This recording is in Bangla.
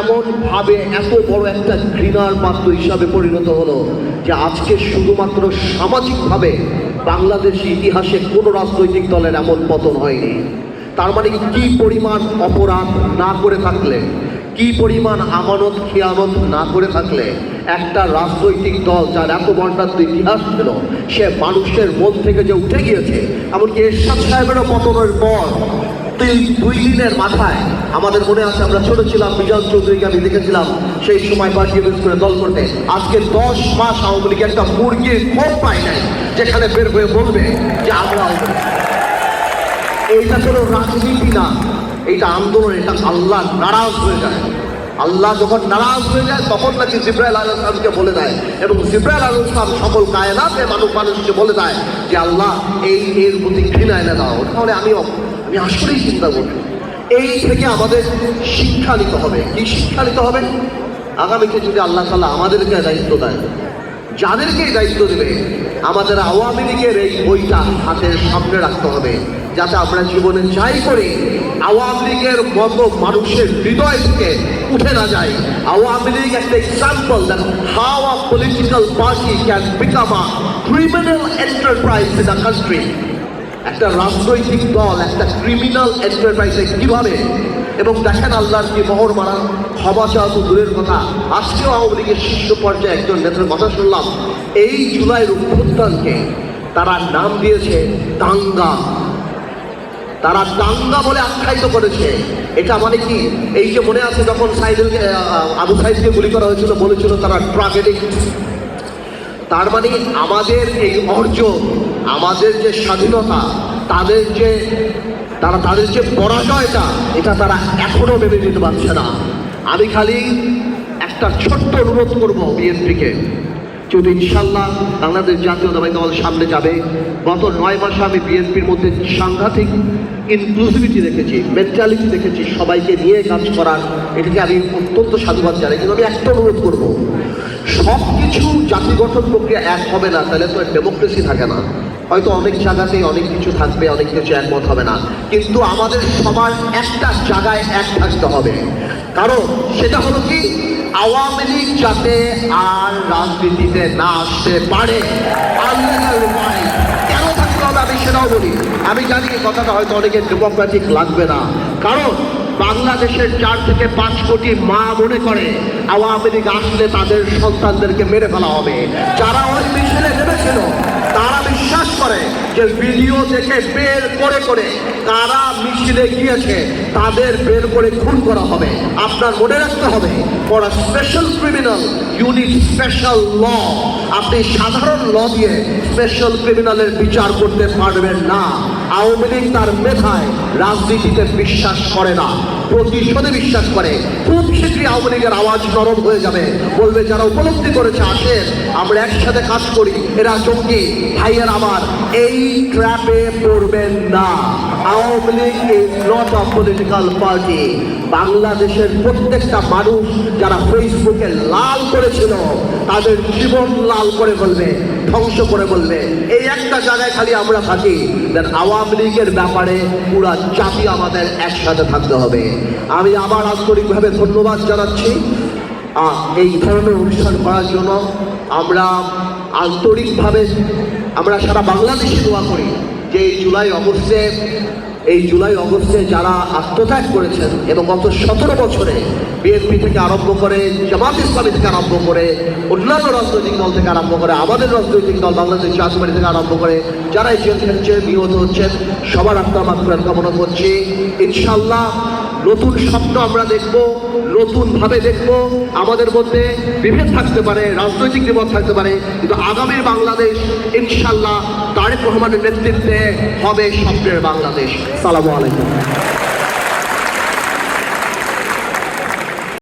এমন ভাবে এত বড় একটা ঘৃণার পাত্র হিসাবে পরিণত হলো যে আজকে শুধুমাত্র সামাজিকভাবে বাংলাদেশ ইতিহাসে কোনো রাজনৈতিক দলের এমন পতন হয়নি। তার মানে কি পরিমাণ অপরাধ না করে থাকলে, কি পরিমাণ আমানত খেয়ানত না করে থাকলে একটা রাজনৈতিক দল যার এত বর্ণাঢ্য ইতিহাস ছিল, সে মানুষের মন থেকে যে উঠে গিয়েছে, এমনকি এরশাদ সাহেবেরও পতনের পর দুই দুই দিনের মাথায় আমাদের মনে আছে আমরা ছোট ছিলাম বিজয় চৌধুরীকে আমি দেখেছিলাম, সেই সময় পার্টি অফিস করে দল করতে আজকে দশ মাস আওয়ামী লীগ একটা মুরগির খোপ পায় নাই, যেখানে বের হয়ে বলবে যে আমরা। এইটা কোনো রাজনীতি না, এইটা আন্দোলন, এটা আল্লাহ নারাজ হয়ে যায় আল্লাহ যখন নারাজ হয়ে যায়, তখন নাকি জিব্রাইল আল ইসলামকে বলে দেয়। এবং জিব্রাইল আল ইসলাম সকল কায়নাতে মানুষ মানুষকে বলে দেয় যে, আল্লাহ, এই এর প্রতি ঘৃণা এনে দাও। তাহলে আমি আমি আসলেই চিন্তা করি এই থেকে আমাদের শিক্ষা নিতে হবে। কি শিক্ষা নিতে হবে? আগামীতে যদি আল্লাহ তালা আমাদেরকে দায়িত্ব দেয়, যাদেরকে দায়িত্ব দেবে, আমাদের আওয়ামী লীগের এই বইটা হাতের সামনে রাখতে হবে, যাতে আমরা জীবনে যাই করি, আওয়ামী লীগের মতো মানুষের হৃদয় থেকে উঠে না যায়। আওয়ামী লীগ একটা example that how a political party can become a criminal enterprise in a country একটা রাজনৈতিক দল, একটা ক্রিমিনাল এন্টারপ্রাইজে কীভাবে? এবং দেখেন আল্লাহর কি মহর মারা ক্ষমা চাওয়া তো দূরের কথা। আজকেও আওয়ামী লীগের শীর্ষ পর্যায়ে একজন নেতার কথা শুনলাম। এই জুলাইয়ের অভ্যুত্থানকে তারা নাম দিয়েছে দাঙ্গা। তারা দাঙ্গা বলে আখ্যায়িত করেছে। এটা মানে কি? এই যে মনে আছে যখন সাইদুলকে আবু সাইদকে গুলি করা হয়েছিল, বলেছিল তারা ড্রাগ তার মানে আমাদের এই অর্জন, আমাদের যে স্বাধীনতা, তাদের যে, তারা তাদের যে পরাজয়টা, এটা তারা এখনও মেনে নিতে পারছে না। আমি খালি একটা ছোট্ট অনুরোধ করব বিএনপিকে। যদি ইনশাল্লাহ বাংলাদেশ জাতীয় জাতীয়তাবাদী দল সামনে যাবে। গত নয় মাসে আমি বিএনপির মধ্যে সাংঘাতিক ইনক্লুসিভিটি দেখেছি মেন্টালিটি দেখেছি, সবাইকে নিয়ে কাজ করার। এটাকে আমি অত্যন্ত সাধুবাদ জানাই, কিন্তু আমি একটা অনুরোধ করব। সব কিছু জাতি গঠন প্রক্রিয়া এক হবে না, তাহলে তো ডেমোক্রেসি থাকে না। হয়তো অনেক জায়গাতেই অনেক কিছু থাকবে, অনেক কিছু একমত হবে না। কিন্তু আমাদের সবার একটা জায়গায় এক থাকতে হবে। কারণ সেটা হলো কি? আওয়ামী লীগ যাতে আর রাজনীতিতে না আসতে পারে আমি সেটাও বলি। আমি জানি কথাটা হয়তো অনেকের ডেমোক্রেটিক লাগবে না। কারণ বাংলাদেশের চার থেকে পাঁচ কোটি মা মনে করে, আওয়ামী লীগ আসলে তাদের সন্তানদেরকে মেরে ফেলা হবে। যারা ওই মিছিলে নেমেছিল করে যে ভিডিও দেখে বের করে করে কারা মিছিলে গিয়েছে তাদের বের করে খুন করা হবে। আপনার মনে রাখতে হবে for a special criminal unit special law আপনি সাধারণ ল দিয়ে স্পেশাল ক্রিমিনালের বিচার করতে পারবেন না। আওয়ামী লীগ তার মেধায় রাজনীতিতে বিশ্বাস করে না। প্রতিশোধে বিশ্বাস করে। খুব শীঘ্রই আওয়ামী লীগের আওয়াজ নরম হয়ে যাবে। বলবে, যারা উপলব্ধি করেছে আসেন, আমরা একসাথে কাজ করি। এরা জঙ্গি। ভাইয়ের আমার, এই ট্র্যাপে পড়বেন না। Awami League is not a political party. বাংলাদেশের প্রত্যেকটা মানুষ যারা ফেসবুকে লাল করেছিল, তাদের জীবন লাল করে বলবে ধ্বংস করে বললে এই একটা জায়গায় খালি আমরা থাকি। আওয়ামী লীগের ব্যাপারে পুরা জাতি আমাদের একসাথে থাকতে হবে। আমি আবার আন্তরিকভাবে ধন্যবাদ জানাচ্ছি। এই ধরনের অনুষ্ঠান করার জন্য আমরা আন্তরিকভাবে আমরা সারা বাংলাদেশে দোয়া করি যে এই জুলাই অগস্টে এই জুলাই অগস্টে যারা আত্মত্যাগ করেছেন এবং গত সতেরো বছরে বিএনপি থেকে আরম্ভ করে জামাত ইসলামী থেকে আরম্ভ করে অন্যান্য রাজনৈতিক দল থেকে আরম্ভ করে আমাদের রাজনৈতিক দল, বাংলাদেশ জাতীয়বাদী থেকে আরম্ভ করে যারা জেল খেলছে নিহত হচ্ছেন, সবার আত্মা মাত্রার কামনা করছি। ইনশাল্লাহ নতুন স্বপ্ন আমরা দেখব নতুনভাবে দেখব। আমাদের মধ্যে বিভেদ থাকতে পারে, রাজনৈতিক বিপদ থাকতে পারে, কিন্তু আগামীর বাংলাদেশ ইনশাল্লাহ তারেক রহমানের নেতৃত্বে হবে স্বপ্নের বাংলাদেশ। সালামু আলাইকুম।